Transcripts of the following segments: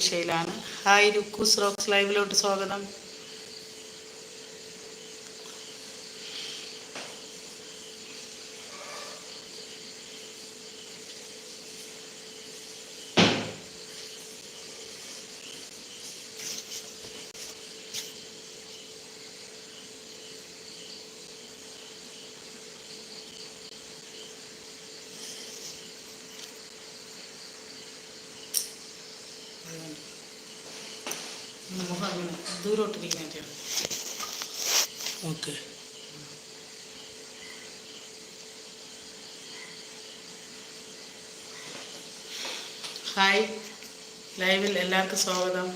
പ്രതീക്ഷയിലാണ് hi ലുക്കൂസ് rocks ലൈവിലോട്ട് സ്വാഗതം മുഖം അങ്ങനെ ദൂരോട്ടിരിക്കാൻ ചെയ്യണം ഓക്കെ. ഹായ്. ലൈവിൽ എല്ലാവർക്കും സ്വാഗതം.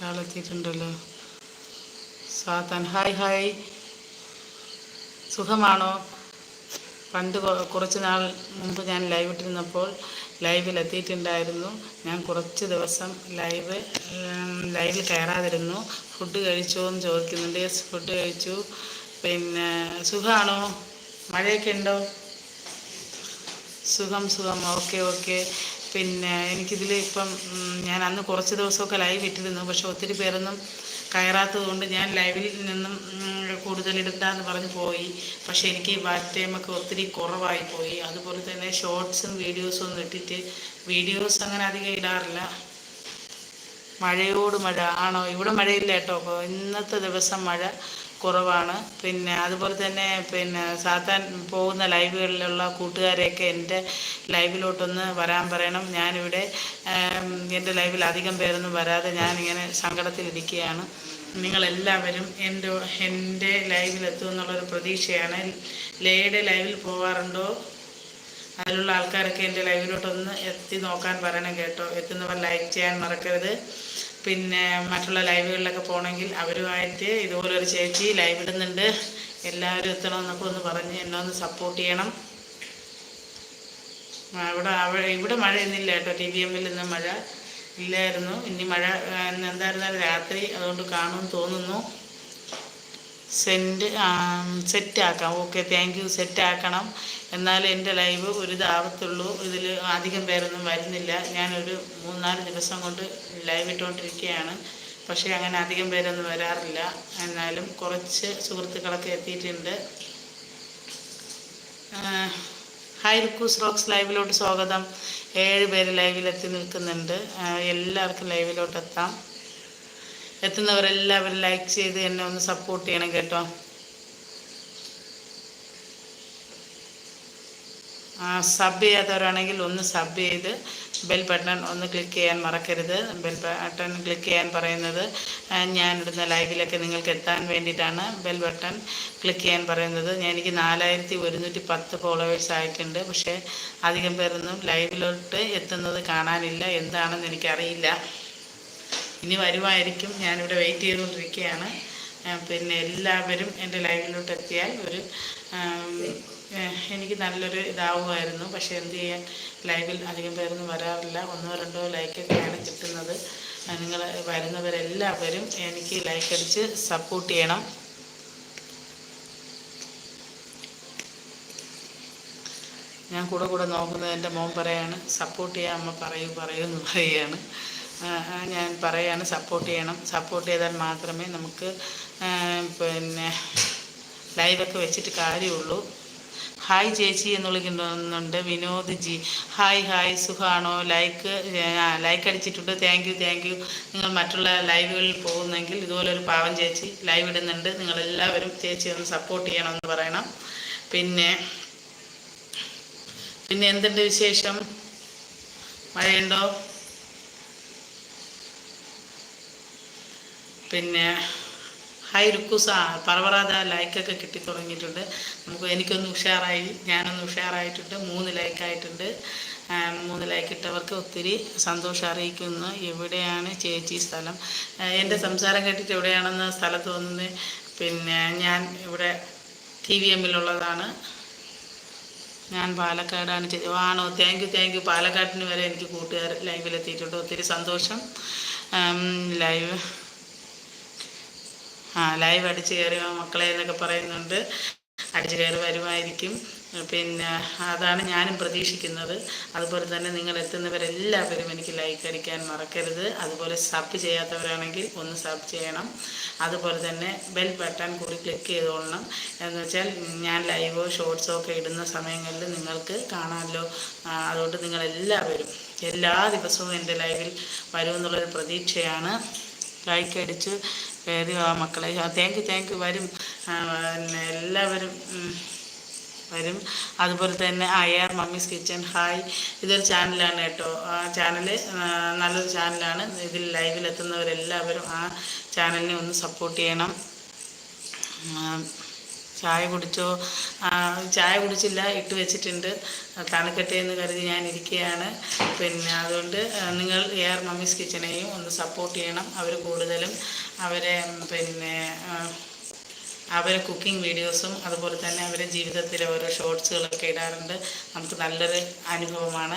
ഒരാളെത്തിയിട്ടുണ്ടല്ലോ സാത്താൻ ഹായ് ഹായ്. സുഖമാണോ? പണ്ട് കുറച്ച് നാൾ മുമ്പ് ഞാൻ ലൈവ് ഇട്ടിരുന്നപ്പോൾ ലൈവിൽ എത്തിയിട്ടുണ്ടായിരുന്നു. ഞാൻ കുറച്ച് ദിവസം ലൈവ് ലൈവിൽ കയറാതിരുന്നു. ഫുഡ് കഴിച്ചോ എന്ന് ചോദിക്കുന്നുണ്ട്. യെസ് ഫുഡ് കഴിച്ചു. പിന്നെ സുഖമാണോ മഴയൊക്കെ ഉണ്ടോ? സുഖം സുഖം. ഓക്കെ ഓക്കെ പിന്നെ എനിക്കിതിൽ ഇപ്പം ഞാൻ അന്ന് കുറച്ച് ദിവസമൊക്കെ ലൈവ് ഇട്ടിരുന്നു. പക്ഷെ ഒത്തിരി പേരൊന്നും കയറാത്തത് കൊണ്ട് ഞാൻ ലൈവിൽ നിന്നും കൂടുതൽ എടുക്കാമെന്ന് പറഞ്ഞ് പോയി. പക്ഷെ എനിക്ക് ബാക്ക് ടൈമൊക്കെ ഒത്തിരി കുറവായി പോയി. അതുപോലെ തന്നെ ഷോർട്സും വീഡിയോസും ഒന്നും ഇട്ടിട്ട് വീഡിയോസ് അങ്ങനെ അധികം ഇടാറില്ല. മഴയോട് മഴ. ആണോ? ഇവിടെ മഴയില്ല കേട്ടോ. ഇന്നത്തെ ദിവസം മഴ കുറവാണ്. പിന്നെ അതുപോലെ തന്നെ പിന്നെ സാത്താൻ പോകുന്ന ലൈവുകളിലുള്ള കൂട്ടുകാരെയൊക്കെ എന്റെ ലൈവിലോട്ടൊന്ന് വരാൻ പറയണം. ഞാനിവിടെ എന്റെ ലൈവിൽ അധികം പേരൊന്നും വരാതെ ഞാനിങ്ങനെ സങ്കടത്തിലിരിക്കുകയാണ്. നിങ്ങളെല്ലാവരും എന്റെ എന്റെ ലൈവിലെത്തുമെന്നുള്ളൊരു പ്രതീക്ഷയാണ്. ലേയുടെ ലൈവിൽ പോകാറുണ്ടോ അതിലുള്ള ആൾക്കാരൊക്കെ എന്റെ ലൈവിലോട്ടൊന്ന് എത്തി നോക്കാൻ പറയണം കേട്ടോ. എത്തുന്നവർ ലൈക്ക് ചെയ്യാൻ മറക്കരുത്. പിന്നെ മറ്റുള്ള ലൈവുകളിലൊക്കെ പോകണമെങ്കിൽ അവരുമായിട്ട് ഇതുപോലൊരു ചേച്ചി ലൈവ് ഇടുന്നുണ്ട്. എല്ലാവരും എത്തണമെന്നൊക്കെ ഒന്ന് പറഞ്ഞ് എന്നെ ഒന്ന് സപ്പോർട്ട് ചെയ്യണം. ഇവിടെ ഇവിടെ മഴ ഇന്നില്ല കേട്ടോ. ടി വി എമ്മിൽ ഇന്ന് മഴ ഇല്ലായിരുന്നു. ഇനി മഴ എന്തായിരുന്നാലും രാത്രി അതുകൊണ്ട് കാണുമെന്ന് തോന്നുന്നു. സെന്റ് സെറ്റ് ആക്കാം ഓക്കെ താങ്ക് യു സെറ്റ് ആക്കണം എന്നാൽ എന്റെ ലൈവ് ഒരു ദാവത്തുള്ളൂ ഇതിൽ അധികം പേരൊന്നും വരുന്നില്ല. ഞാനൊരു മൂന്നാൽ ദിവസം കൊണ്ട് ലൈവ് ഇട്ടുകൊണ്ടിരിക്കുകയാണ് പക്ഷേ അങ്ങനെ അധികം പേരൊന്നും വരാറില്ല. എന്നാലും കുറച്ച് സുഹൃത്തുക്കളൊക്കെ എത്തിയിട്ടുണ്ട്. ഹായ് റിക്കൂസ് റോക്സ് ലൈവിലോട്ട് സ്വാഗതം. ഏഴ് പേര് ലൈവിലെത്തി നിൽക്കുന്നുണ്ട്. എല്ലാവർക്കും ലൈവിലോട്ട് എത്താം എത്തുന്നവരെല്ലാവരും ലൈക്ക് ചെയ്ത് എന്നെ ഒന്ന് സപ്പോർട്ട് ചെയ്യണം കേട്ടോ. ആ സബ് ചെയ്യാത്തവരാണെങ്കിൽ ഒന്ന് സബ് ചെയ്ത് ബെൽ ബട്ടൺ ഒന്ന് ക്ലിക്ക് ചെയ്യാൻ മറക്കരുത്. ബെൽ ബട്ടൺ ക്ലിക്ക് ചെയ്യാൻ പറയുന്നത് ഞാനിടുന്ന ലൈവിലൊക്കെ നിങ്ങൾക്ക് എത്താൻ വേണ്ടിയിട്ടാണ് ബെൽ ബട്ടൺ ക്ലിക്ക് ചെയ്യാൻ പറയുന്നത്. ഞാൻ എനിക്ക് നാലായിരത്തി ഒരുന്നൂറ്റി പത്ത് ഫോളോവേഴ്സ് ആയിട്ടുണ്ട്. പക്ഷേ അധികം പേരൊന്നും ലൈവിലോട്ട് എത്തുന്നത് കാണാനില്ല. എന്താണെന്ന് എനിക്കറിയില്ല. ഇനി വരുമായിരിക്കും. ഞാനിവിടെ വെയിറ്റ് ചെയ്തുകൊണ്ടിരിക്കുകയാണ്. പിന്നെ എല്ലാവരും എന്റെ ലൈവിലോട്ട് എത്തിയാൽ ഒരു എനിക്ക് നല്ലൊരു ഇതാവുമായിരുന്നു. പക്ഷേ എന്ത് ചെയ്യാൻ? ലൈവിൽ അധികം പേരൊന്നും വരാറില്ല. ഒന്നോ രണ്ടോ ലൈക്കൊക്കെയാണ് കിട്ടുന്നത്. നിങ്ങൾ വരുന്നവരെല്ലാവരും എനിക്ക് ലൈക്ക് അടിച്ച് സപ്പോർട്ട് ചെയ്യണം. ഞാൻ കൂടെ കൂടെ നോക്കുന്നത് എന്റെ മോൻ പറയാണ് സപ്പോർട്ട് ചെയ്യാൻ അമ്മ പറയൂ പറയൂ എന്ന് പറയുകയാണ് ഞാൻ പറയാണ് സപ്പോർട്ട് ചെയ്യണം. സപ്പോർട്ട് ചെയ്താൽ മാത്രമേ നമുക്ക് പിന്നെ ലൈവൊക്കെ വെച്ചിട്ട് കാര്യമുള്ളൂ. ഹായ് ചേച്ചി എന്ന് വിളിക്കുന്നുണ്ട് വിനോദ് ജി. ഹായ് ഹായ് സുഖാണോ? ലൈക്ക് ലൈക്ക് അടിച്ചിട്ടുണ്ട്. താങ്ക് യു താങ്ക് യു നിങ്ങൾ മറ്റുള്ള ലൈവുകളിൽ പോകുന്നെങ്കിൽ ഇതുപോലെ ഒരു പാവം ചേച്ചി ലൈവ് ഇടുന്നുണ്ട്. നിങ്ങളെല്ലാവരും ചേച്ചി ഒന്ന് സപ്പോർട്ട് ചെയ്യണമെന്ന് പറയണം. പിന്നെ പിന്നെ എന്തുണ്ട് വിശേഷം? മഴയുണ്ടോ? പിന്നെ ഹൈ റുക്കൂസ പറവറാത ലൈക്കൊക്കെ കിട്ടി തുടങ്ങിയിട്ടുണ്ട് നമുക്ക് എനിക്കൊന്ന് ഉഷാറായി ഞാനൊന്ന് ഉഷാറായിട്ടുണ്ട്. മൂന്ന് ലൈക്കായിട്ടുണ്ട്. മൂന്ന് ലൈക്ക് ഇട്ടവർക്ക് ഒത്തിരി സന്തോഷം അറിയിക്കുന്നു. എവിടെയാണ് ചേച്ചി സ്ഥലം? എന്റെ സംസാരം കേട്ടിട്ട് എവിടെയാണെന്ന് സ്ഥലത്ത് തോന്നുന്നത് പിന്നെ ഞാൻ ഇവിടെ ടി വി എമ്മിലുള്ളതാണ്. ഞാൻ പാലക്കാടാണ് ചെയ്തത് ആണോ താങ്ക് യു താങ്ക് യു പാലക്കാട്ടിന് വരെ എനിക്ക് കൂട്ടുകാർ ലൈവിലെത്തിയിട്ടുണ്ട്. ഒത്തിരി സന്തോഷം. ലൈവ് ആ ലൈവ് അടിച്ച് കയറി വാ മക്കളെ എന്നൊക്കെ പറയുന്നുണ്ട്. അടിച്ച് കയറി വരുമായിരിക്കും. പിന്നെ അതാണ് ഞാനും പ്രതീക്ഷിക്കുന്നത്. അതുപോലെ തന്നെ നിങ്ങൾ എത്തുന്നവരെല്ലാവരും എനിക്ക് ലൈക്ക് അടിക്കാൻ മറക്കരുത്. അതുപോലെ സബ് ചെയ്യാത്തവരാണെങ്കിൽ ഒന്ന് സബ് ചെയ്യണം. അതുപോലെ തന്നെ ബെൽ ബട്ടൺ കൂടി ക്ലിക്ക് ചെയ്തോളണം. എന്ന് വെച്ചാൽ ഞാൻ ലൈവോ ഷോർട്സോ ഒക്കെ ഇടുന്ന സമയങ്ങളിൽ നിങ്ങൾക്ക് കാണാമല്ലോ. അതുകൊണ്ട് നിങ്ങളെല്ലാവരും എല്ലാ ദിവസവും എന്റെ ലൈവിൽ വരുമെന്നുള്ളൊരു പ്രതീക്ഷയാണ്. ലൈക്ക് അടിച്ച് കയറി ആ മക്കളെ. താങ്ക് യു താങ്ക് യു വരും. പിന്നെ എല്ലാവരും വരും. അതുപോലെ തന്നെ അയാർ മമ്മീസ് കിച്ചൺ. ഹായ്. ഇതൊരു ചാനലാണ് കേട്ടോ. ആ ചാനൽ നല്ലൊരു ചാനലാണ്. ഇതിൽ ലൈവിലെത്തുന്നവരെല്ലാവരും ആ ചാനലിനെ ഒന്ന് സപ്പോർട്ട് ചെയ്യണം. ചായ കുടിച്ചോ? ചായ കുടിച്ചില്ല ഇട്ട് വെച്ചിട്ടുണ്ട്. തണുക്കട്ടെ എന്ന് കരുതി ഞാൻ ഇരിക്കുകയാണ് പിന്നെ അതുകൊണ്ട് നിങ്ങൾ എ ആർ മമ്മീസ് കിച്ചനെയും ഒന്ന് സപ്പോർട്ട് ചെയ്യണം അവർ കൂടുതലും. അവരെ പിന്നെ അവരെ കുക്കിംഗ് വീഡിയോസും അതുപോലെ തന്നെ അവരെ ജീവിതത്തിലെ ഓരോ ഷോർട്സുകളൊക്കെ ഇടാറുണ്ട്. നമുക്ക് നല്ലൊരു അനുഭവമാണ്.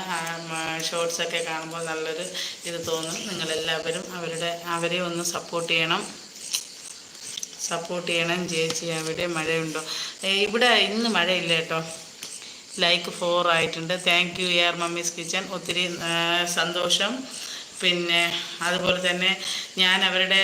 ഷോർട്സൊക്കെ കാണുമ്പോൾ നല്ലൊരു ഇത് തോന്നും. നിങ്ങളെല്ലാവരും അവരുടെ അവരെ ഒന്ന് സപ്പോർട്ട് ചെയ്യണം. സപ്പോർട്ട് ചെയ്യണം ചേച്ചി അവിടെ മഴയുണ്ടോ? ഇവിടെ ഇന്ന് മഴയില്ല കേട്ടോ. ലൈക്ക് ഫോർ ആയിട്ടുണ്ട്. Thank you A R mummy's kitchen ഒത്തിരി സന്തോഷം. പിന്നെ അതുപോലെ തന്നെ ഞാൻ അവരുടെ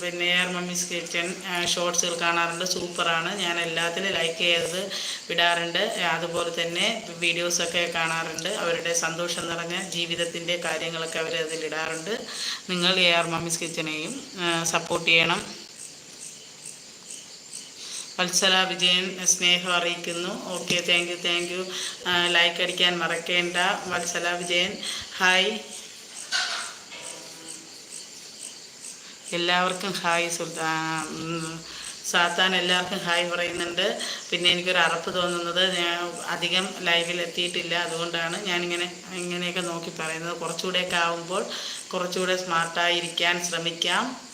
പിന്നെ എയർ മമ്മീസ് കിച്ചൺ ഷോർട്സുകൾ കാണാറുണ്ട്. സൂപ്പറാണ്. ഞാൻ എല്ലാത്തിലും ലൈക്ക് ചെയ്ത് വിടാറുണ്ട്. അതുപോലെ തന്നെ വീഡിയോസൊക്കെ കാണാറുണ്ട്. അവരുടെ സന്തോഷം നിറഞ്ഞ ജീവിതത്തിന്റെ കാര്യങ്ങളൊക്കെ അവർ നിങ്ങൾ എ ആർ മമ്മീസ് കിച്ചനെയും സപ്പോർട്ട് ചെയ്യണം. വത്സല വിജയൻ സ്നേഹം അറിയിക്കുന്നു. Okay thank you thank you like അടിക്കാൻ മറക്കേണ്ട. വത്സല വിജയൻ ഹായ് എല്ലാവർക്കും ഹായ് സുൽത്താൻ സാത്താൻ എല്ലാവർക്കും ഹായ് പറയുന്നുണ്ട്. പിന്നെ എനിക്കൊരു അറപ്പ് തോന്നുന്നത് ഞാൻ അധികം ലൈവിൽ എത്തിയിട്ടില്ല. അതുകൊണ്ടാണ് ഞാനിങ്ങനെ ഇങ്ങനെയൊക്കെ നോക്കി പറയുന്നത്. കുറച്ചുകൂടെയൊക്കെ ആകുമ്പോൾ കുറച്ചുകൂടെ സ്മാർട്ടായിരിക്കാൻ ശ്രമിക്കാം.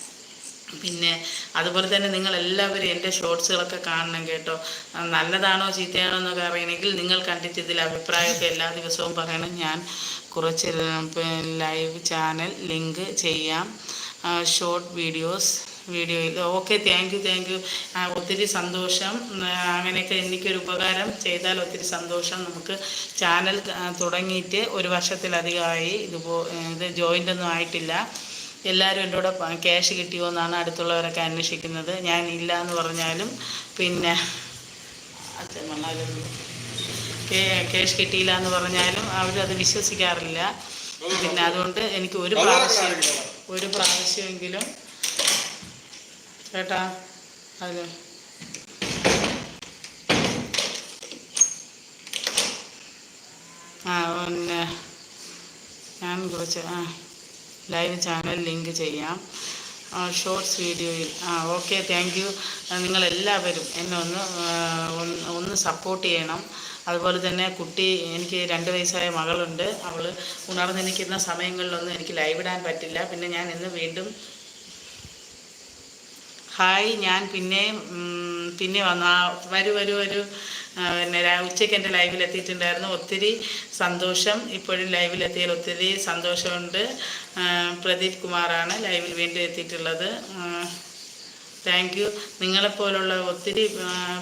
പിന്നെ അതുപോലെ തന്നെ നിങ്ങൾ എല്ലാവരും എന്റെ ഷോർട്സുകളൊക്കെ കാണണം കേട്ടോ. നല്ലതാണോ ചീത്തയാണോ എന്നൊക്കെ അറിയണമെങ്കിൽ നിങ്ങൾ കണ്ടിട്ട് ഇതിൽ അഭിപ്രായമൊക്കെ എല്ലാ ദിവസവും പറയണം. ഞാൻ കുറച്ച് ലൈവ് ചാനൽ ലിങ്ക് ചെയ്യാം. ഷോർട്ട് വീഡിയോസ് വീഡിയോയിൽ okay thank you thank you ഒത്തിരി സന്തോഷം. അങ്ങനെയൊക്കെ എനിക്കൊരു ഉപകാരം ചെയ്താൽ ഒത്തിരി സന്തോഷം. നമുക്ക് ചാനൽ തുടങ്ങിയിട്ട് ഒരു വർഷത്തിലധികമായി ഇതുപോ ഇത് ജോയിന്റ് ഒന്നും ആയിട്ടില്ല. എല്ലാവരും എന്റെ കൂടെ ക്യാഷ് കിട്ടിയോ എന്നാണ് അടുത്തുള്ളവരൊക്കെ അന്വേഷിക്കുന്നത്. ഞാൻ ഇല്ല എന്ന് പറഞ്ഞാലും പിന്നെ അച്ഛൻ വന്നാലും ക്യാഷ് കിട്ടിയില്ല എന്ന് പറഞ്ഞാലും അവരത് വിശ്വസിക്കാറില്ല. പിന്നെ അതുകൊണ്ട് എനിക്ക് ഒരു പ്രാവശ്യം ഒരു പ്രാവശ്യമെങ്കിലും കേട്ടാ അത് ആ പിന്നെ ഞാൻ കുറച്ച് ആ. ലൈവ് ചാനൽ ലിങ്ക് ചെയ്യാം. ഷോർട്സ് വീഡിയോയിൽ ആ ഓക്കെ താങ്ക് യു നിങ്ങളെല്ലാവരും എന്നെ ഒന്ന് ഒന്ന് സപ്പോർട്ട് ചെയ്യണം. അതുപോലെ തന്നെ കുട്ടി എനിക്ക് രണ്ട് വയസ്സായ മകളുണ്ട്. അവൾ ഉണർന്നിരിക്കുന്ന സമയങ്ങളിലൊന്നും എനിക്ക് ലൈവ് ഇടാൻ പറ്റില്ല. പിന്നെ ഞാൻ ഇന്ന് വീണ്ടും ഹായ് ഞാൻ പിന്നെയും പിന്നെ വന്നു വരൂ വരൂ വരൂ. പിന്നെ ഉച്ചയ്ക്ക് എന്റെ ലൈവിൽ എത്തിയിട്ടുണ്ടായിരുന്നു. ഒത്തിരി സന്തോഷം. ഇപ്പോഴും ലൈവിൽ ഒത്തിരി സന്തോഷമുണ്ട്. പ്രദീപ് കുമാറാണ് ലൈവിൽ വീണ്ടും എത്തിയിട്ടുള്ളത്. താങ്ക് യു നിങ്ങളെപ്പോലുള്ള ഒത്തിരി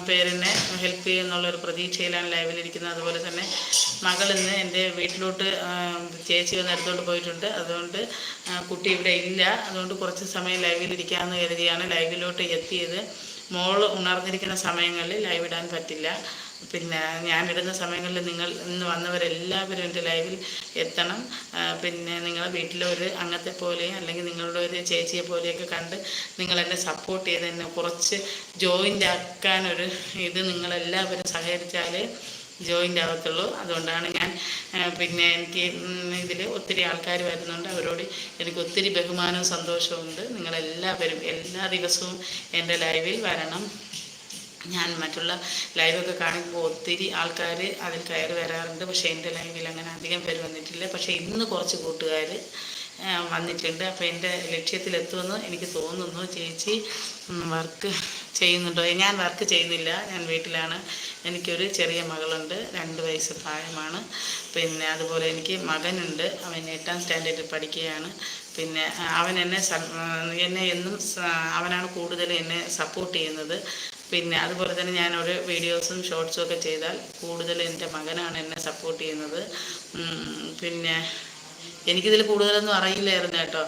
പേരെന്നെ ഹെൽപ്പ് ചെയ്യുമെന്നുള്ളൊരു പ്രതീക്ഷയിലാണ് ലൈവിലിരിക്കുന്നത് അതുപോലെ തന്നെ മകൾ ഇന്ന് എന്റെ വീട്ടിലോട്ട് ചേച്ചി വന്ന് എടുത്തോണ്ട് പോയിട്ടുണ്ട്. അതുകൊണ്ട് കുട്ടി ഇവിടെ ഇല്ല. അതുകൊണ്ട് കുറച്ച് സമയം ലൈവിലിരിക്കാമെന്ന് കരുതിയാണ് ലൈവിലോട്ട് എത്തിയത്. മോൾ ഉണർന്നിരിക്കുന്ന സമയങ്ങളിൽ ലൈവ് ഇടാൻ പറ്റില്ല. പിന്നെ ഞാനിടുന്ന സമയങ്ങളിൽ നിങ്ങൾ ഇന്ന് വന്നവരെല്ലാവരും എന്റെ ലൈവിൽ എത്തണം. പിന്നെ നിങ്ങളെ വീട്ടിലെ ഒരു അംഗത്തെ പോലെയും അല്ലെങ്കിൽ നിങ്ങളുടെ ഒരു ചേച്ചിയെ പോലെയൊക്കെ കണ്ട് നിങ്ങൾ എന്നെ സപ്പോർട്ട് ചെയ്ത് എന്നെ കുറച്ച് ജോയിന്റ് ആക്കാനൊരു ഇത് നിങ്ങളെല്ലാവരും സഹകരിച്ചാലേ ജോയിന്റ് ആവത്തുള്ളൂ. അതുകൊണ്ടാണ് ഞാൻ പിന്നെ എനിക്ക് ഇതിൽ ഒത്തിരി ആൾക്കാർ വരുന്നുണ്ട്. അവരോട് എനിക്ക് ഒത്തിരി ബഹുമാനവും സന്തോഷവും ഉണ്ട്. നിങ്ങളെല്ലാവരും എല്ലാ ദിവസവും എന്റെ ലൈവിൽ വരണം. ഞാൻ മറ്റുള്ള ലൈവൊക്കെ കാണുമ്പോൾ ഒത്തിരി ആൾക്കാർ അതിൽ കയറി വരാറുണ്ട്. പക്ഷേ എന്റെ ലൈവിൽ അങ്ങനെ അധികം പേര് വന്നിട്ടില്ല. പക്ഷേ ഇന്ന് കുറച്ച് കൂട്ടുകാർ വന്നിട്ടുണ്ട്. അപ്പോൾ എന്റെ ലക്ഷ്യത്തിലെത്തുമെന്ന് എനിക്ക് തോന്നുന്നു. ചേച്ചി വർക്ക് ചെയ്യുന്നുണ്ടോ? ഞാൻ വർക്ക് ചെയ്യുന്നില്ല. ഞാൻ വീട്ടിലാണ്. എനിക്കൊരു ചെറിയ മകളുണ്ട്. രണ്ട് വയസ്സ് പ്രായമാണ്. പിന്നെ അതുപോലെ എനിക്ക് മകനുണ്ട്. അവൻ എട്ടാം സ്റ്റാൻഡേർഡിൽ പഠിക്കുകയാണ്. പിന്നെ അവൻ എന്നെ എന്നെ എന്നും അവനാണ് കൂടുതൽ എന്നെ സപ്പോർട്ട് ചെയ്യുന്നത്. പിന്നെ അതുപോലെ തന്നെ ഞാനൊരു വീഡിയോസും ഷോർട്സും ഒക്കെ ചെയ്താൽ കൂടുതൽ എന്റെ മകനാണ് എന്നെ സപ്പോർട്ട് ചെയ്യുന്നത്. പിന്നെ എനിക്കിതിൽ കൂടുതലൊന്നും അറിയില്ലായിരുന്നു കേട്ടോ.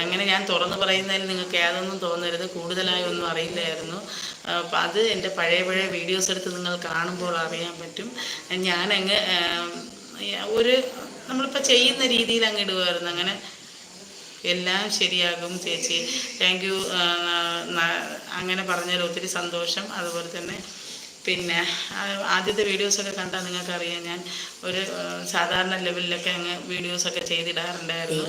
അങ്ങനെ ഞാൻ തുറന്ന് പറയുന്നതിൽ നിങ്ങൾക്ക് യാതൊന്നും തോന്നരുത്. കൂടുതലായി ഒന്നും അറിയില്ലായിരുന്നു. അപ്പം അത് എന്റെ പഴയ പഴയ വീഡിയോസ് എടുത്ത് നിങ്ങൾ കാണുമ്പോൾ അറിയാൻ പറ്റും. ഞാനങ്ങ് ഒരു നമ്മളിപ്പോൾ ചെയ്യുന്ന രീതിയിൽ അങ്ങ് ഇടുമായിരുന്നു അങ്ങനെ എല്ലാം ശരിയാകും ചേച്ചി. താങ്ക് യു അങ്ങനെ പറഞ്ഞാൽ ഒത്തിരി സന്തോഷം. അതുപോലെ തന്നെ പിന്നെ ആദ്യത്തെ വീഡിയോസൊക്കെ കണ്ടാൽ നിങ്ങൾക്കറിയാം ഞാൻ ഒരു സാധാരണ ലെവലിലൊക്കെ അങ്ങ് വീഡിയോസൊക്കെ ചെയ്തിടാറുണ്ടായിരുന്നു.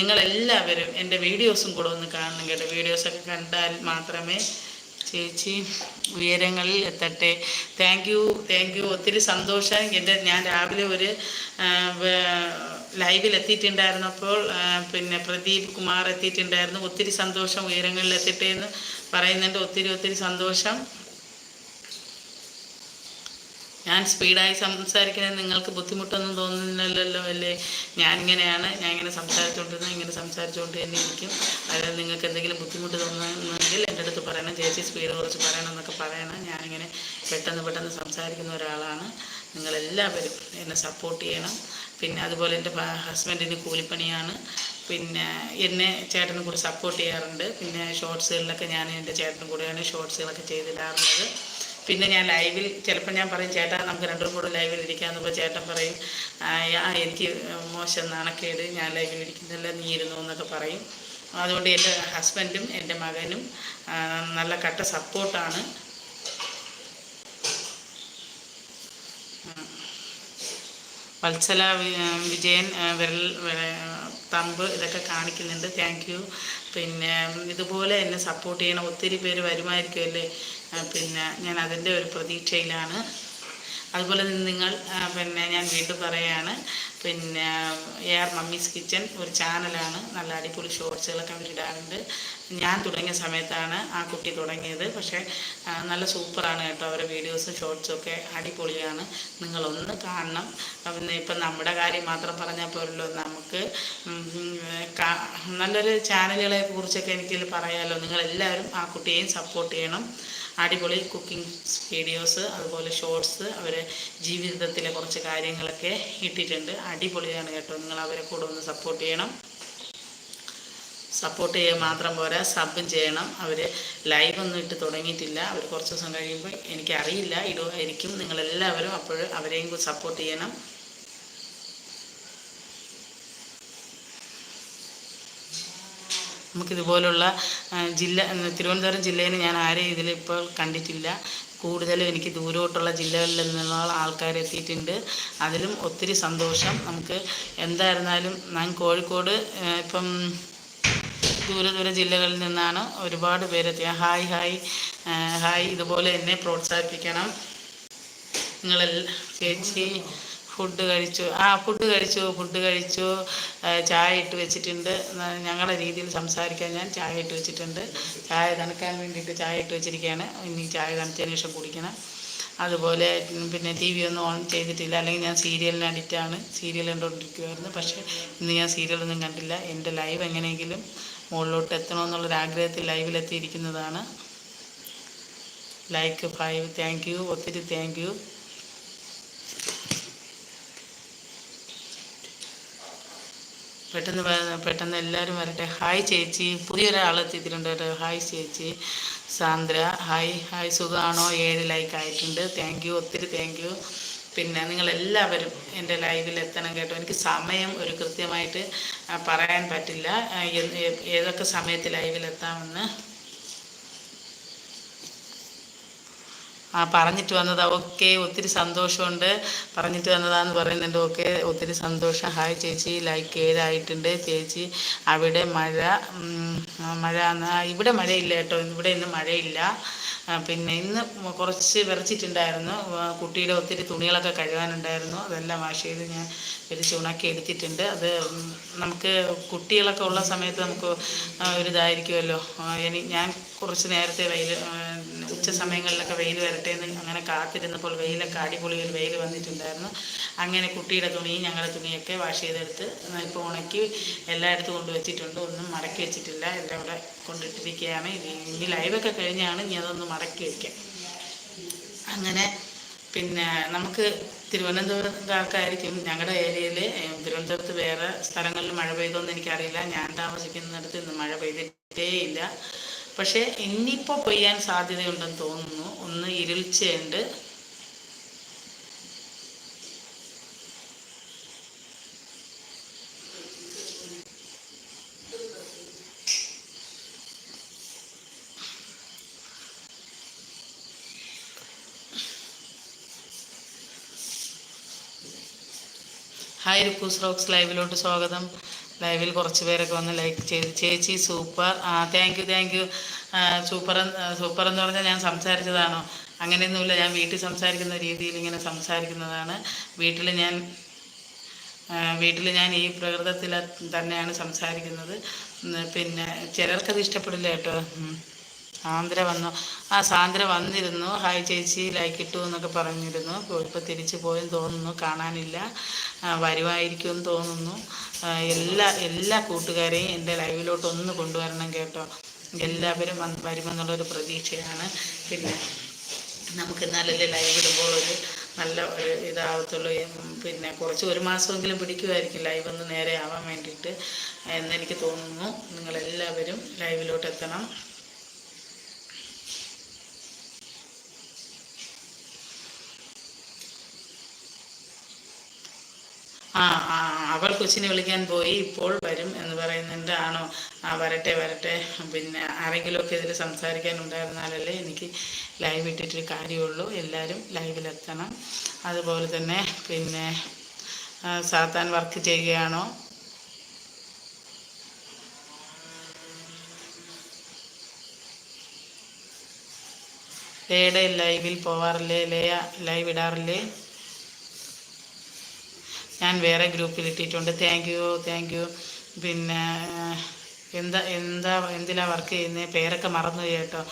നിങ്ങളെല്ലാവരും എന്റെ വീഡിയോസും കൂടെ ഒന്ന് കാണണം കേട്ടോ. വീഡിയോസൊക്കെ കണ്ടാൽ മാത്രമേ ചേച്ചി ഉയരങ്ങളിൽ എത്തട്ടെ. താങ്ക് യു താങ്ക് യു ഒത്തിരി സന്തോഷം. എന്റെ ഞാൻ രാവിലെ ഒരു ലൈവിൽ എത്തിയിട്ടുണ്ടായിരുന്നപ്പോൾ പിന്നെ പ്രദീപ് കുമാർ എത്തിയിട്ടുണ്ടായിരുന്നു. ഒത്തിരി സന്തോഷം ഉയരങ്ങളിൽ എത്തട്ടെ എന്ന് പറയുന്നുണ്ട് ഒത്തിരി ഒത്തിരി സന്തോഷം. ഞാൻ സ്പീഡായി സംസാരിക്കുന്നത് നിങ്ങൾക്ക് ബുദ്ധിമുട്ടൊന്നും തോന്നുന്നില്ലല്ലോ അല്ലേ? ഞാൻ ഇങ്ങനെയാണ് ഞാൻ ഇങ്ങനെ സംസാരിച്ചുകൊണ്ടിരുന്നത് ഇങ്ങനെ സംസാരിച്ചുകൊണ്ട് തന്നെ ഇരിക്കും അതായത് നിങ്ങൾക്ക് എന്തെങ്കിലും ബുദ്ധിമുട്ട് തോന്നുന്നുണ്ടെങ്കിൽ എന്റെ അടുത്ത് പറയണം ചേച്ചി സ്പീഡ് കുറച്ച് പറയണം എന്നൊക്കെ പറയണം. ഞാനിങ്ങനെ പെട്ടെന്ന് പെട്ടെന്ന് സംസാരിക്കുന്ന ഒരാളാണ്. നിങ്ങളെല്ലാവരും എന്നെ സപ്പോർട്ട് ചെയ്യണം. പിന്നെ അതുപോലെ എന്റെ ഹസ്ബൻഡിന് കൂലിപ്പണിയാണ്. പിന്നെ എന്നെ ചേട്ടനും കൂടി സപ്പോർട്ട് ചെയ്യാറുണ്ട്. പിന്നെ ഷോർട്സുകളിലൊക്കെ ഞാൻ എന്റെ ചേട്ടനും കൂടെയാണ് ഷോർട്സുകളൊക്കെ ചെയ്തിടാറുള്ളത്. പിന്നെ ഞാൻ ലൈവിൽ ചിലപ്പോൾ ഞാൻ പറയും ചേട്ടാ നമുക്ക് രണ്ടും കൂടെ ലൈവിൽ ഇരിക്കാമെന്നപ്പോൾ ചേട്ടൻ പറയും "ആ, എനിക്ക് മോശം നാണക്കേട് ഞാൻ ലൈവിൽ ഇരിക്കുന്നില്ല നീ ഇരുന്നു എന്നൊക്കെ പറയും. അതുകൊണ്ട് എന്റെ ഹസ്ബൻഡും എന്റെ മകനും നല്ല കട്ട സപ്പോർട്ടാണ്. വത്സല വിജയൻ വിരൽ തമ്പ് ഇതൊക്കെ കാണിക്കുന്നുണ്ട്. Thank you. പിന്നെ ഇതുപോലെ എന്നെ സപ്പോർട്ട് ചെയ്യണം ഒത്തിരി പേര് വരുമായിരിക്കുമല്ലേ? പിന്നെ ഞാൻ അതിന്റെ ഒരു പ്രതീക്ഷയിലാണ്. അതുപോലെ നിങ്ങൾ പിന്നെ ഞാൻ വീണ്ടും പറയുകയാണ് പിന്നെ എ ആർ മമ്മീസ് കിച്ചൻ ഒരു ചാനലാണ്. നല്ല അടിപൊളി ഷോർട്സുകളൊക്കെ അവരിടാറുണ്ട് ഞാൻ തുടങ്ങിയ സമയത്താണ് ആ കുട്ടി തുടങ്ങിയത്. പക്ഷേ നല്ല സൂപ്പറാണ് കേട്ടോ. അവരുടെ വീഡിയോസും ഷോർട്സും ഒക്കെ അടിപൊളിയാണ്. നിങ്ങളൊന്ന് കാണണം. പിന്നെ ഇപ്പം നമ്മുടെ കാര്യം മാത്രം പറഞ്ഞാൽ പോരല്ലോ. നമുക്ക് നല്ലൊരു ചാനലുകളെ കുറിച്ചൊക്കെ എനിക്കിതിൽ പറയാമല്ലോ. നിങ്ങളെല്ലാവരും ആ കുട്ടിയെയും സപ്പോർട്ട് ചെയ്യണം. അടിപൊളി കുക്കിംഗ് വീഡിയോസ് അതുപോലെ ഷോർട്സ് അവരെ ജീവിതത്തിലെ കുറച്ച് കാര്യങ്ങളൊക്കെ ഇട്ടിട്ടുണ്ട്. അടിപൊളിയാണ് കേട്ടോ. നിങ്ങൾ അവരെ കൂടെ ഒന്ന് സപ്പോർട്ട് ചെയ്യണം. സപ്പോർട്ട് ചെയ്യുക മാത്രം പോരാ. സബും ചെയ്യണം. അവർ ലൈവ് ഒന്നും ഇട്ട് തുടങ്ങിയിട്ടില്ല. അവർ കുറച്ച് ദിവസം കഴിയുമ്പോൾ എനിക്കറിയില്ല. ഇടുമായിരിക്കും നിങ്ങളെല്ലാവരും അപ്പോൾ അവരെയും സപ്പോർട്ട് ചെയ്യണം. നമുക്കിതുപോലുള്ള ജില്ല തിരുവനന്തപുരം ജില്ലയിൽ ഞാൻ ആരെയും ഇതിലിപ്പോൾ കണ്ടിട്ടില്ല. കൂടുതലും എനിക്ക് ദൂരോട്ടുള്ള ജില്ലകളിൽ നിന്നുള്ള ആൾക്കാർ എത്തിയിട്ടുണ്ട്. അതിലും ഒത്തിരി സന്തോഷം. നമുക്ക് എന്തായിരുന്നാലും ഞാൻ കോഴിക്കോട് ഇപ്പം ദൂര ദൂര ജില്ലകളിൽ നിന്നാണ് ഒരുപാട് പേരെത്തിയ ഹായ് ഹായ് ഹായ് ഇതുപോലെ എന്നെ പ്രോത്സാഹിപ്പിക്കണം. നിങ്ങളെല്ലാം ചേച്ചി ഫുഡ് കഴിച്ചു. ആ ഫുഡ് കഴിച്ചു ഫുഡ് കഴിച്ചു. ചായ ഇട്ട് വെച്ചിട്ടുണ്ട്. ഞങ്ങളുടെ രീതിയിൽ സംസാരിക്കാൻ ഞാൻ ചായ ഇട്ട് വെച്ചിട്ടുണ്ട്. ചായ തണുക്കാൻ വേണ്ടിയിട്ട് ചായ ഇട്ട് വെച്ചിരിക്കുകയാണ്. ഇനി ചായ തണുത്തതിന് ശേഷം കുടിക്കണം. അതുപോലെ പിന്നെ ടി വി ഒന്നും ഓൺ ചെയ്തിട്ടില്ല. അല്ലെങ്കിൽ ഞാൻ സീരിയലിന് അഡിക്റ്റാണ് സീരിയൽ കണ്ടുകൊണ്ടിരിക്കുമായിരുന്നു പക്ഷേ ഇന്ന് ഞാൻ സീരിയലൊന്നും കണ്ടില്ല. എന്റെ ലൈവ് എങ്ങനെയെങ്കിലും മുകളിലോട്ട് എത്തണമെന്നുള്ളൊരു ആഗ്രഹത്തിൽ ലൈവിലെത്തിയിരിക്കുന്നതാണ് ലൈക്ക് ഫൈവ് താങ്ക് യു ഒത്തിരി താങ്ക് യു പെട്ടെന്ന് പെട്ടെന്ന് എല്ലാവരും വരട്ടെ. ഹായ് ചേച്ചി. പുതിയൊരാൾ എത്തിയിട്ടുണ്ട് ഹായ് ചേച്ചി. സാന്ദ്ര. ഹായ് ഹായ് സുഖമാണോ ഏഴ് ലൈക്ക് ആയിട്ടുണ്ട്. താങ്ക് യു ഒത്തിരി താങ്ക് യു പിന്നെ നിങ്ങളെല്ലാവരും എന്റെ ലൈവിൽ എത്തണം കേട്ടോ. എനിക്ക് സമയം ഒരു കൃത്യമായിട്ട് പറയാൻ പറ്റില്ല. ഏതൊക്കെ സമയത്ത് ലൈവിൽ എത്താമെന്ന്. ആ പറഞ്ഞിട്ട് വന്നതാ. ഓക്കെ ഒത്തിരി സന്തോഷമുണ്ട്. പറഞ്ഞിട്ട് വന്നതാന്ന് പറയുന്നുണ്ട്. ഓക്കെ ഒത്തിരി സന്തോഷം. ഹായ് ചേച്ചി. ലൈക്ക് ഏതായിട്ടുണ്ട്? ചേച്ചി അവിടെ മഴ മഴ ഇവിടെ മഴയില്ല കേട്ടോ. ഇവിടെ ഇന്ന് മഴയില്ല. പിന്നെ ഇന്ന് കുറച്ച് വിറച്ചിട്ടുണ്ടായിരുന്നു. കുട്ടിയുടെ ഒത്തിരി തുണികളൊക്കെ കഴുകാനുണ്ടായിരുന്നു. അതെല്ലാം വാഷ് ചെയ്ത് ഞാൻ വിരിച്ച് ഉണക്കി എടുത്തിട്ടുണ്ട്. അത് നമുക്ക് കുട്ടികളൊക്കെ ഉള്ള സമയത്ത് നമുക്ക് ഒരിതായിരിക്കുമല്ലോ ഇനി ഞാൻ കുറച്ച് നേരത്തെ വെയിൽ ഉച്ച സമയങ്ങളിലൊക്കെ വെയിൽ വരട്ടെ എന്ന് അങ്ങനെ കാത്തിരുന്നപ്പോൾ വെയിലൊക്കെ അടിപൊളി ഒരു വെയിൽ വന്നിട്ടുണ്ടായിരുന്നു. അങ്ങനെ കുട്ടിയുടെ തുണിയും ഞങ്ങളുടെ തുണിയൊക്കെ വാഷ് ചെയ്തെടുത്ത് ഇപ്പോൾ ഉണക്കി എല്ലായിടത്തും കൊണ്ടുവച്ചിട്ടുണ്ട് ഒന്നും മടക്കി വെച്ചിട്ടില്ല. എല്ലാം ഇവിടെ കൊണ്ടിട്ടിരിക്കുകയാണ്. ഇനി ഇനി ലൈവൊക്കെ കഴിഞ്ഞാണ് ഇനി അതൊന്ന് മടക്കി വയ്ക്കാം അങ്ങനെ പിന്നെ നമുക്ക് തിരുവനന്തപുരത്തുകാർക്കായിരിക്കും ഞങ്ങളുടെ ഏരിയയിൽ തിരുവനന്തപുരത്ത് വേറെ സ്ഥലങ്ങളിൽ മഴ പെയ്തോന്ന് എനിക്കറിയില്ല. ഞാൻ താമസിക്കുന്നിടത്ത് ഇന്ന് മഴ പെയ്തിട്ടേ ഇല്ല. പക്ഷേ ഇനിയിപ്പോൾ പെയ്യാൻ സാധ്യതയുണ്ടെന്ന് തോന്നുന്നു. ഒന്ന് ഇരുൾച്ചയുണ്ട്. ഹായ് രുക്കൂസ് റോക്സ് ലൈവിലോട്ട് സ്വാഗതം. ലൈവിൽ കുറച്ച് പേരൊക്കെ വന്ന് ലൈക്ക് ചെയ്ത് ചേച്ചി സൂപ്പർ. ആ thank you thank you super super എന്ന് പറഞ്ഞാൽ ഞാൻ സംസാരിച്ചതാണോ? അങ്ങനെയൊന്നുമില്ല. ഞാൻ വീട്ടിൽ സംസാരിക്കുന്ന രീതിയിൽ ഇങ്ങനെ സംസാരിക്കുന്നതാണ്. വീട്ടിൽ ഞാൻ വീട്ടിൽ ഞാൻ ഈ പ്രകൃതത്തിൽ തന്നെയാണ് സംസാരിക്കുന്നത്. പിന്നെ ചിലർക്കത് ഇഷ്ടപ്പെടില്ല കേട്ടോ. സാന്ദ്ര വന്നു. ആ സാന്ദ്ര വന്നിരുന്നു. ഹായ് ചേച്ചി ലൈക്ക് ഇട്ടു എന്നൊക്കെ പറഞ്ഞിരുന്നു. ഇപ്പോൾ തിരിച്ചു പോയെന്ന് തോന്നുന്നു. കാണാനില്ല. വരുമായിരിക്കും എന്ന് തോന്നുന്നു. എല്ലാ എല്ലാ കൂട്ടുകാരെയും എന്റെ ലൈവിലോട്ട് ഒന്ന് കൊണ്ടുവരണം കേട്ടോ. എല്ലാവരും വന്ന് വരുമെന്നുള്ളൊരു പ്രതീക്ഷയാണ്. പിന്നെ നമുക്ക് എന്നാലല്ലേ ലൈവ് ഇടുമ്പോൾ ഒരു നല്ല ഒരു ഇതാവത്തുള്ളൂ. പിന്നെ കുറച്ച് ഒരു മാസമെങ്കിലും പിടിക്കുമായിരിക്കും ലൈവ് ഒന്ന് നേരെ ആവാൻ വേണ്ടിയിട്ട്. എന്നെനിക്ക് തോന്നുന്നു നിങ്ങളെല്ലാവരും ലൈവിലോട്ട് എത്തണം. അവൾ കൊച്ചിനെ വിളിക്കാൻ പോയി ഇപ്പോൾ വരും എന്ന് പറയുന്നുണ്ട് ആണോ ആ വരട്ടെ വരട്ടെ. പിന്നെ ആരെങ്കിലുമൊക്കെ ഇതിൽ സംസാരിക്കാനുണ്ടായിരുന്നാലല്ലേ എനിക്ക് ലൈവ് ഇട്ടിട്ടൊരു കാര്യമുള്ളൂ. എല്ലാവരും ലൈവിലെത്തണം അതുപോലെ തന്നെ പിന്നെ സാത്താൻ വർക്ക് ചെയ്യുകയാണോ? ലേയുടെ ലൈവിൽ പോവാറില്ലേ? ലേയ ലൈവ് ഇടാറില്ലേ? ഞാൻ വേറെ ഗ്രൂപ്പിൽ ഇട്ടിട്ടുണ്ട്. താങ്ക് യു താങ്ക് യു പിന്നെ എന്താ എന്താ എന്തിനാ വർക്ക് ചെയ്യുന്നത് പേരൊക്കെ മറന്നു കേട്ടോ.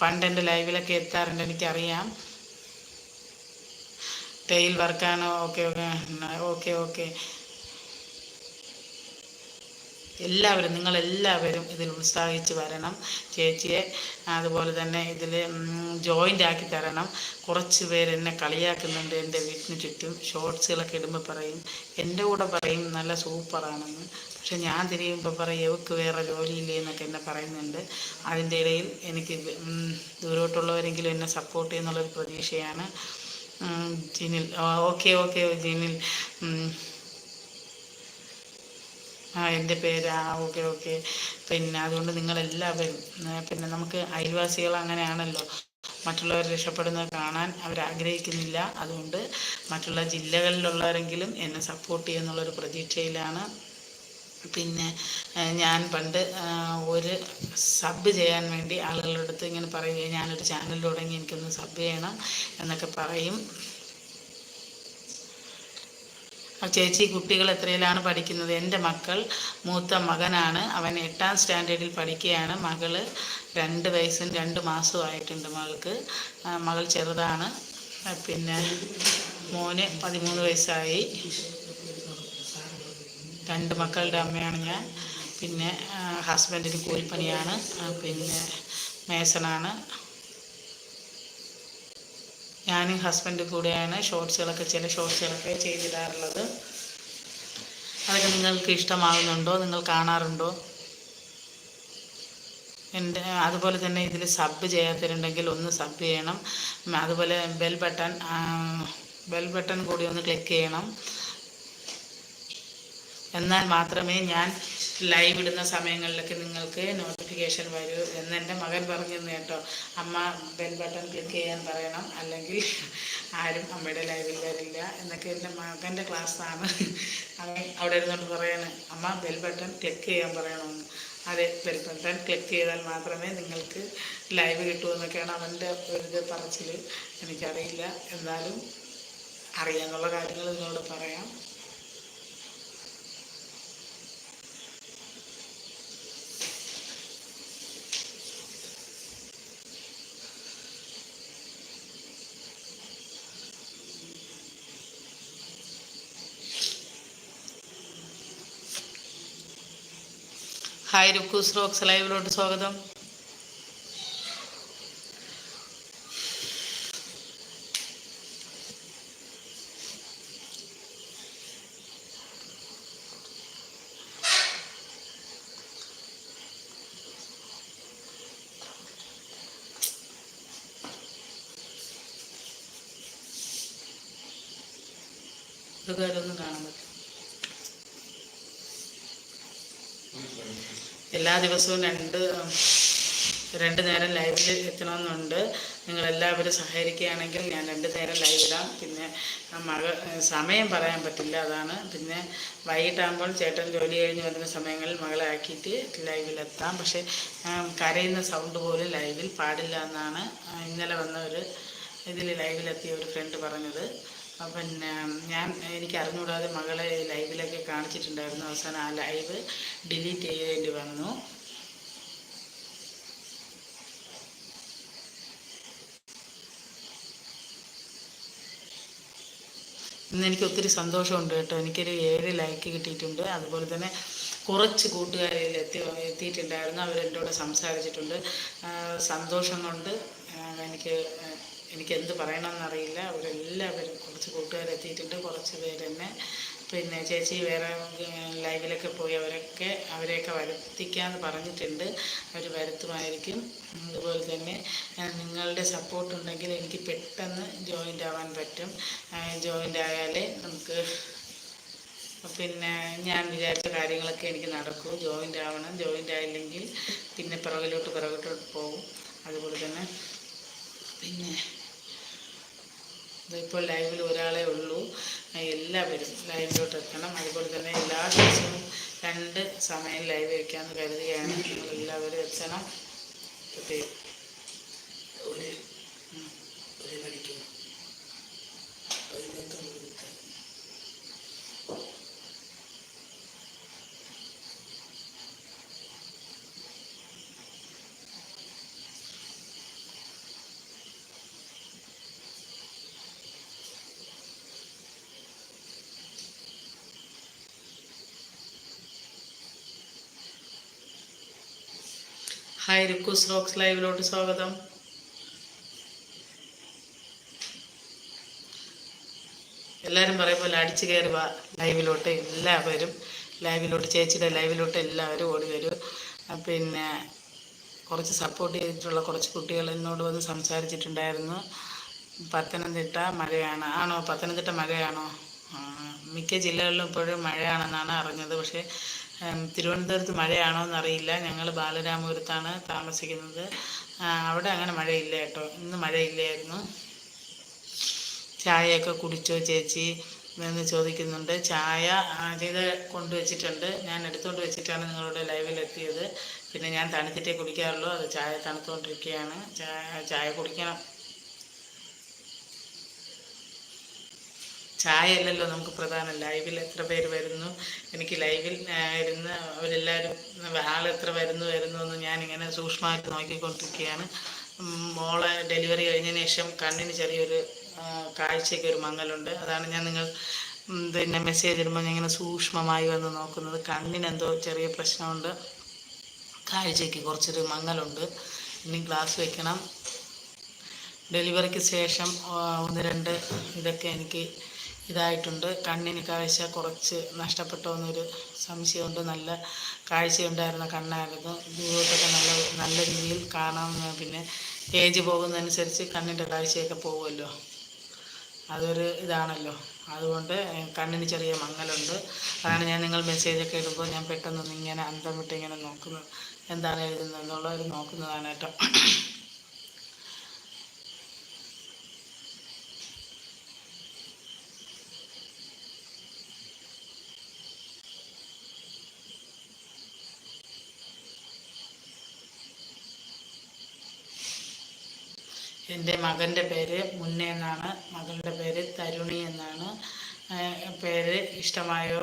പണ്ട് എന്റെ ലൈവിലൊക്കെ എത്താറുണ്ട് എനിക്കറിയാം. ടെയിൽ വർക്കാണ് ഓക്കെ ഓക്കെ ഓക്കെ ഓക്കെ എല്ലാവരും നിങ്ങളെല്ലാവരും ഇതിൽ ഉത്സാഹിച്ച് വരണം. ചേച്ചിയെ അതുപോലെ തന്നെ ഇതിൽ ജോയിന്റ് ആക്കി തരണം. കുറച്ച് പേര് എന്നെ കളിയാക്കുന്നുണ്ട് എന്റെ വീട്ടിന് ചുറ്റും. ഷോർട്സുകളൊക്കെ ഇടുമ്പോൾ പറയും എന്റെ കൂടെ പറയും നല്ല സൂപ്പറാണെന്ന്. പക്ഷെ ഞാൻ തിരിയുമ്പോൾ പറയും എവക്ക് വേറെ ജോലിയില്ലേ എന്നൊക്കെ എന്നെ പറയുന്നുണ്ട്. അതിന്റെ ഇടയിൽ എനിക്ക് ദൂരോട്ടുള്ളവരെങ്കിലും എന്നെ സപ്പോർട്ട് ചെയ്യുന്നുള്ളൊരു പ്രതീക്ഷയാണ്. Jinil okay okay Jinil. ആ എന്റെ പേര് ഓക്കെ ഓക്കെ. പിന്നെ അതുകൊണ്ട് നിങ്ങളെല്ലാവരും പിന്നെ നമുക്ക് അയൽവാസികൾ അങ്ങനെയാണല്ലോ. മറ്റുള്ളവർ രക്ഷപ്പെടുന്നത് കാണാൻ അവർ ആഗ്രഹിക്കുന്നില്ല അതുകൊണ്ട് മറ്റുള്ള ജില്ലകളിലുള്ളവരെങ്കിലും എന്നെ സപ്പോർട്ട് ചെയ്യുന്നുള്ളൊരു പ്രതീക്ഷയിലാണ്. പിന്നെ ഞാൻ പണ്ട് ഒരു സബ് ചെയ്യാൻ വേണ്ടി ആളുകളുടെ അടുത്ത് ഇങ്ങനെ പറയുകയും ഞാനൊരു ചാനൽ തുടങ്ങി എനിക്കൊന്ന് സബ് ചെയ്യണം എന്നൊക്കെ പറയും. ചേച്ചി കുട്ടികൾ എത്രയിലാണ് പഠിക്കുന്നത്? എന്റെ മക്കൾ മൂത്ത മകനാണ്. അവൻ എട്ടാം സ്റ്റാൻഡേർഡിൽ പഠിക്കുകയാണ്. മകൾ രണ്ട് വയസ്സും രണ്ട് മാസവും ആയിട്ടുണ്ട് മകൾക്ക് മകൾ ചെറുതാണ്. പിന്നെ മോന് പതിമൂന്ന് വയസ്സായി. രണ്ട് മക്കളുടെ അമ്മയാണ് ഞാൻ. പിന്നെ ഹസ്ബൻഡിന് കൂലിപ്പണിയാണ്. പിന്നെ മേസണാണ്. ഞാനും ഹസ്ബൻഡ് കൂടെയാണ് ഷോർട്സുകളൊക്കെ ചില ഷോർട്സുകളൊക്കെ ചെയ്തിടാറുള്ളത്. അതൊക്കെ നിങ്ങൾക്ക് ഇഷ്ടമാകുന്നുണ്ടോ? നിങ്ങൾ കാണാറുണ്ടോ? എന്റെ അതുപോലെ തന്നെ ഇതിൽ സബ് ചെയ്യാത്തവരുണ്ടെങ്കിൽ ഒന്ന് സബ് ചെയ്യണം. അതുപോലെ ബെൽ ബട്ടൺ ബെൽ ബട്ടൺ കൂടി ഒന്ന് ക്ലിക്ക് ചെയ്യണം. എന്നാൽ മാത്രമേ ഞാൻ ലൈവ് ഇടുന്ന സമയങ്ങളിലൊക്കെ നിങ്ങൾക്ക് നോട്ടിഫിക്കേഷൻ വരൂ എന്ന് എന്റെ മകൻ പറഞ്ഞിരുന്നു കേട്ടോ. അമ്മ ബെൽ ബട്ടൺ ക്ലിക്ക് ചെയ്യാൻ പറയണം. അല്ലെങ്കിൽ ആരും അമ്മയുടെ ലൈവിൽ വരില്ല എന്നൊക്കെ എന്റെ മകന്റെ ക്ലാസ്സാണ് അവൻ അവിടെ ഇരുന്നുകൊണ്ട് പറയാണ് അമ്മ ബെൽ ബട്ടൺ ക്ലിക്ക് ചെയ്യാൻ പറയണമെന്ന്. അതെ ബെൽ ബട്ടൺ ക്ലിക്ക് ചെയ്താൽ മാത്രമേ നിങ്ങൾക്ക് ലൈവ് കിട്ടൂ എന്നൊക്കെയാണ് അവന്റെ ഒരു പറച്ചിൽ എനിക്കറിയില്ല. എന്നാലും അറിയാനുള്ള കാര്യങ്ങൾ നിങ്ങളോട് പറയാം. ഹായ് രുക്കൂസ് റോക്സ് ലൈവിലോട്ട് സ്വാഗതം. ഒന്നും കാണാൻ പറ്റും എല്ലാ ദിവസവും രണ്ട് രണ്ട് നേരം ലൈവിൽ എത്തണമെന്നുണ്ട്. നിങ്ങളെല്ലാവരും സഹകരിക്കുകയാണെങ്കിൽ ഞാൻ രണ്ട് നേരം ലൈവിടാം. പിന്നെ മക സമയം പറയാൻ പറ്റില്ല അതാണ്. പിന്നെ വൈകിട്ടാകുമ്പോൾ ചേട്ടൻ ജോലി കഴിഞ്ഞ് വരുന്ന സമയങ്ങളിൽ മകളെ ആക്കിയിട്ട് ലൈവിലെത്താം. പക്ഷേ കരയുന്ന സൗണ്ട് പോലും ലൈവിൽ പാടില്ല എന്നാണ് ഇന്നലെ വന്ന ഒരു ഇതിൽ ലൈവിലെത്തിയ ഒരു ഫ്രണ്ട് പറഞ്ഞത്. പിന്നെ ഞാൻ എനിക്ക് അറിഞ്ഞുകൂടാതെ മകളെ ലൈവിലൊക്കെ കാണിച്ചിട്ടുണ്ടായിരുന്നു. അവസാനം ആ ലൈവ് ഡിലീറ്റ് ചെയ്യേണ്ടി വന്നു. ഇന്ന് എനിക്ക് ഒത്തിരി സന്തോഷമുണ്ട് കേട്ടോ. എനിക്കൊരു ഏഴ് ലൈക്ക് കിട്ടിയിട്ടുണ്ട്. അതുപോലെ തന്നെ കുറച്ച് കൂട്ടുകാരിൽ എത്തി എത്തിയിട്ടുണ്ടായിരുന്നു. അവരെന്റെ കൂടെ സംസാരിച്ചിട്ടുണ്ട്. സന്തോഷം കൊണ്ട് എനിക്ക് എനിക്ക് എന്ത് പറയണമെന്നറിയില്ല. അവരെല്ലാവരും കുറച്ച് കൂട്ടുകാരെത്തിയിട്ടുണ്ട്. കുറച്ച് പേരെന്നെ. പിന്നെ ചേച്ചി വേറെ ലൈവിലൊക്കെ പോയി അവരൊക്കെ അവരെയൊക്കെ വരുത്തിക്കാമെന്ന് പറഞ്ഞിട്ടുണ്ട്. അവർ വരുത്തുമായിരിക്കും. അതുപോലെ തന്നെ നിങ്ങളുടെ സപ്പോർട്ട് ഉണ്ടെങ്കിൽ എനിക്ക് പെട്ടെന്ന് ജോയിന്റ് ആവാൻ പറ്റും. ജോയിന്റ് ആയാലേ നമുക്ക് പിന്നെ ഞാൻ വിചാരിച്ച കാര്യങ്ങളൊക്കെ എനിക്ക് നടക്കും. ജോയിന്റ് ആവണം. ജോയിന്റ് ആയില്ലെങ്കിൽ പിന്നെ പിറകിലോട്ട് പിറകിലോട്ട് പോകും. അതുപോലെ തന്നെ പിന്നെ ഇപ്പോൾ ലൈവിൽ ഒരാളെ ഉള്ളൂ. എല്ലാവരും ലൈവിലോട്ട് എത്തണം അതുപോലെ തന്നെ എല്ലാ ദിവസവും രണ്ട് സമയം ലൈവ് വയ്ക്കാമെന്ന് കരുതുകയാണ്. നിങ്ങളെല്ലാവരും എത്തണം. ഒരു ഹായ് റിക്കൂസ് റോക്സ് ലൈവിലോട്ട് സ്വാഗതം. എല്ലാവരും പറയുമ്പോൾ അടിച്ചു കയറി ലൈവിലോട്ട് എല്ലാവരും. ലൈവിലോട്ട് ചേച്ചിയുടെ ലൈവിലോട്ട് എല്ലാവരും ഓടി വരും. പിന്നെ കുറച്ച് സപ്പോർട്ട് ചെയ്തിട്ടുള്ള കുറച്ച് കുട്ടികൾ എന്നോട് വന്ന് സംസാരിച്ചിട്ടുണ്ടായിരുന്നു. പത്തനംതിട്ട മഴയാണ്. ആണോ? പത്തനംതിട്ട മഴയാണോ? മിക്ക ജില്ലകളിലും ഇപ്പോഴും മഴയാണെന്നാണ് അറിഞ്ഞത്. പക്ഷേ തിരുവനന്തപുരത്ത് മഴയാണോ എന്നറിയില്ല. ഞങ്ങൾ ബാലരാമപുരത്താണ് താമസിക്കുന്നത്. അവിടെ അങ്ങനെ മഴയില്ല കേട്ടോ. ഇന്ന് മഴയില്ലായിരുന്നു. ചായയൊക്കെ കുടിച്ചോ ചേച്ചി എന്ന് ചോദിക്കുന്നുണ്ട്. ചായ ചെയ്ത് കൊണ്ടുവച്ചിട്ടുണ്ട്. ഞാൻ എടുത്തുകൊണ്ട് വെച്ചിട്ടാണ് നിങ്ങളുടെ ലൈവിൽ എത്തിയത്. പിന്നെ ഞാൻ തണുത്തിട്ടേ കുടിക്കാറുള്ളൂ. അത് ചായ തണുത്തുകൊണ്ടിരിക്കുകയാണ് ചായ ചായ കുടിക്കണം. ചായ അല്ലല്ലോ നമുക്ക് പ്രധാനം. ലൈവിൽ എത്ര പേര് വരുന്നു? എനിക്ക് ലൈവിൽ ഇരുന്ന് അവരെല്ലാവരും ആൾ എത്ര വരുന്നു വരുന്നു എന്ന് ഞാനിങ്ങനെ സൂക്ഷ്മമായിട്ട് നോക്കിക്കൊണ്ടിരിക്കുകയാണ്. മോളെ ഡെലിവറി കഴിഞ്ഞതിന് ശേഷം കണ്ണിന് ചെറിയൊരു കാഴ്ചയ്ക്ക് ഒരു മങ്ങലുണ്ട്. അതാണ് ഞാൻ നിങ്ങൾ പിന്നെ മെസ്സേജ് ഇടുമ്പോൾ ഞാൻ ഇങ്ങനെ സൂക്ഷ്മമായി വന്ന് നോക്കുന്നത്. കണ്ണിനെന്തോ ചെറിയ പ്രശ്നമുണ്ട്. കാഴ്ചയ്ക്ക് കുറച്ചൊരു മങ്ങലുണ്ട്. ഇനി ഗ്ലാസ് വെക്കണം. ഡെലിവറിക്ക് ശേഷം ഒന്ന് രണ്ട് ഇതൊക്കെ എനിക്ക് ഇതായിട്ടുണ്ട്. കണ്ണിന് കാഴ്ച കുറച്ച് നഷ്ടപ്പെട്ടോ എന്നൊരു സംശയമുണ്ട്. നല്ല കാഴ്ചയുണ്ടായിരുന്ന കണ്ണായിരുന്നു. ദൂരത്തൊക്കെ നല്ല നല്ല രീതിയിൽ കാണാം. പിന്നെ ഏജ് പോകുന്നതനുസരിച്ച് കണ്ണിന്റെ കാഴ്ചയൊക്കെ പോകുമല്ലോ. അതൊരു ഇതാണല്ലോ. അതുകൊണ്ട് കണ്ണിന് ചെറിയ മങ്ങലുണ്ട്. അതാണ് ഞാൻ നിങ്ങൾ മെസ്സേജൊക്കെ ഇടുമ്പോൾ ഞാൻ പെട്ടെന്ന് ഇങ്ങനെ അന്തം വിട്ട് ഇങ്ങനെ നോക്കുന്നത് എന്താണ് എഴുതുന്നത് എന്നുള്ളവർ നോക്കുന്നതാണ് കേട്ടോ. എന്റെ മകന്റെ പേര് മുന്നേ എന്നാണ്. മകളുടെ പേര് തരുണി എന്നാണ്. പേര് ഇഷ്ടമായോ?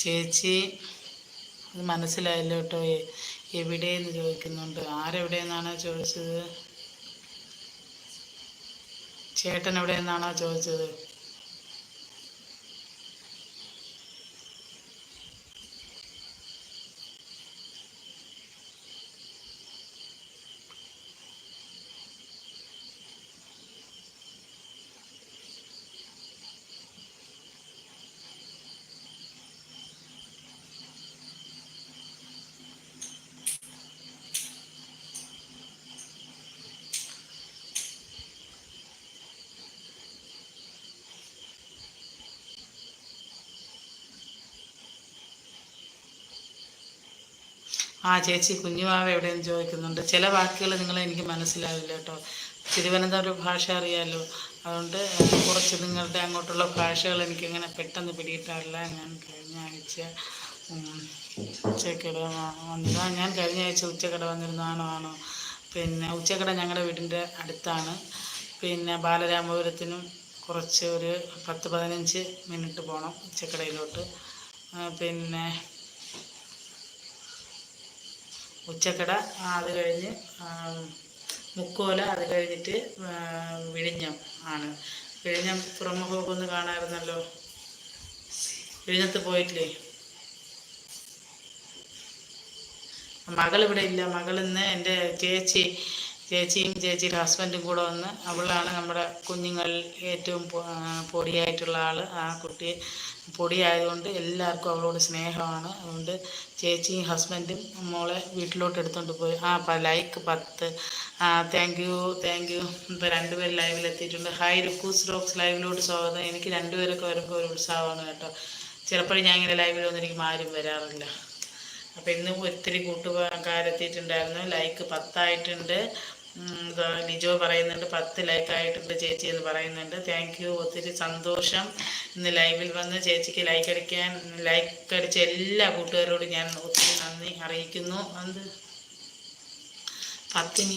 ചേച്ചി അത് മനസ്സിലായല്ലോ കേട്ടോ എവിടെയെന്ന് ചോദിക്കുന്നുണ്ട്. ആരെവിടെയെന്നാണോ ചോദിച്ചത്? ചേട്ടൻ എവിടെ നിന്നാണോ ചോദിച്ചത്? ആ ചേച്ചി കുഞ്ഞുവാവ എവിടെയെന്ന് ചോദിക്കുന്നുണ്ട്. ചില വാക്കുകൾ നിങ്ങൾ എനിക്ക് മനസ്സിലാവില്ല കേട്ടോ. തിരുവനന്തപുരം ഭാഷ അറിയാമല്ലോ അതുകൊണ്ട് കുറച്ച് നിങ്ങളുടെ അങ്ങോട്ടുള്ള ഭാഷകൾ എനിക്കിങ്ങനെ പെട്ടെന്ന് പിടിയിട്ടാറില്ല ഞാൻ കഴിഞ്ഞ ആഴ്ച ഉച്ചക്കട വന്നതാ ഞാൻ കഴിഞ്ഞ ആഴ്ച ഉച്ചക്കട വന്നിരുന്നു. ആണോ പിന്നെ ഉച്ചക്കട ഞങ്ങളുടെ വീടിന്റെ അടുത്താണ്. പിന്നെ ബാലരാമപുരത്തിനും കുറച്ച് ഒരു പത്ത് പതിനഞ്ച് മിനിറ്റ് പോകണം ഉച്ചക്കടയിലോട്ട്. പിന്നെ ഉച്ചക്കട അത് കഴിഞ്ഞ് മുക്കോല അത് കഴിഞ്ഞിട്ട് വിഴിഞ്ഞം ആണ്. വിഴിഞ്ഞം പുറമുഖമൊക്കെ ഒന്ന് കാണാമായിരുന്നല്ലോ? വിഴിഞ്ഞത്ത് പോയിട്ടില്ലേ? മകൾ ഇവിടെ ഇല്ല. മകൾ ഇന്ന് എന്റെ ചേച്ചി ചേച്ചിയും ചേച്ചിയുടെ ഹസ്ബൻഡും കൂടെ വന്ന് അവളാണ് നമ്മുടെ കുഞ്ഞുങ്ങളിൽ ഏറ്റവും പൊടിയായിട്ടുള്ള ആൾ ആ കുട്ടി പൊടിയായതുകൊണ്ട് എല്ലാവർക്കും അവളോട് സ്നേഹമാണ്. അതുകൊണ്ട് ചേച്ചിയും ഹസ്ബൻഡും മോളെ വീട്ടിലോട്ട് എടുത്തുകൊണ്ട് പോയി. ആ ലൈക്ക് പത്ത്. ആ താങ്ക് യു താങ്ക് യു ഇപ്പോൾ രണ്ടുപേരും ലൈവിൽ എത്തിയിട്ടുണ്ട്. ഹായ് റിക്കൂസ് റോക്സ് ലൈവിലോട്ട് സ്വാഗതം. എനിക്ക് രണ്ടുപേരൊക്കെ വരുമ്പോൾ ഒരു ഉത്സാഹമാണ് കേട്ടോ. ചിലപ്പോഴും ഞാൻ ഇങ്ങനെ ലൈവിൽ എനിക്ക് ആരും വരാറില്ല. അപ്പം ഇന്ന് ഒത്തിരി കൂട്ടുകാരെത്തിയിട്ടുണ്ടായിരുന്നു ലൈക്ക് പത്തായിട്ടുണ്ട്. ലിജോ പറയുന്നുണ്ട് പത്ത് ലൈക്ക് ആയിട്ടുണ്ട് ചേച്ചി എന്ന് പറയുന്നുണ്ട്. താങ്ക് യു ഒത്തിരി സന്തോഷം. ഇന്ന് ലൈവിൽ വന്ന് ചേച്ചിക്ക് ലൈക്ക് അടിക്കാൻ ലൈക്ക് അടിച്ച എല്ലാ കൂട്ടുകാരോടും ഞാൻ ഒത്തിരി നന്ദി അറിയിക്കുന്നു. അത് പത്തിന്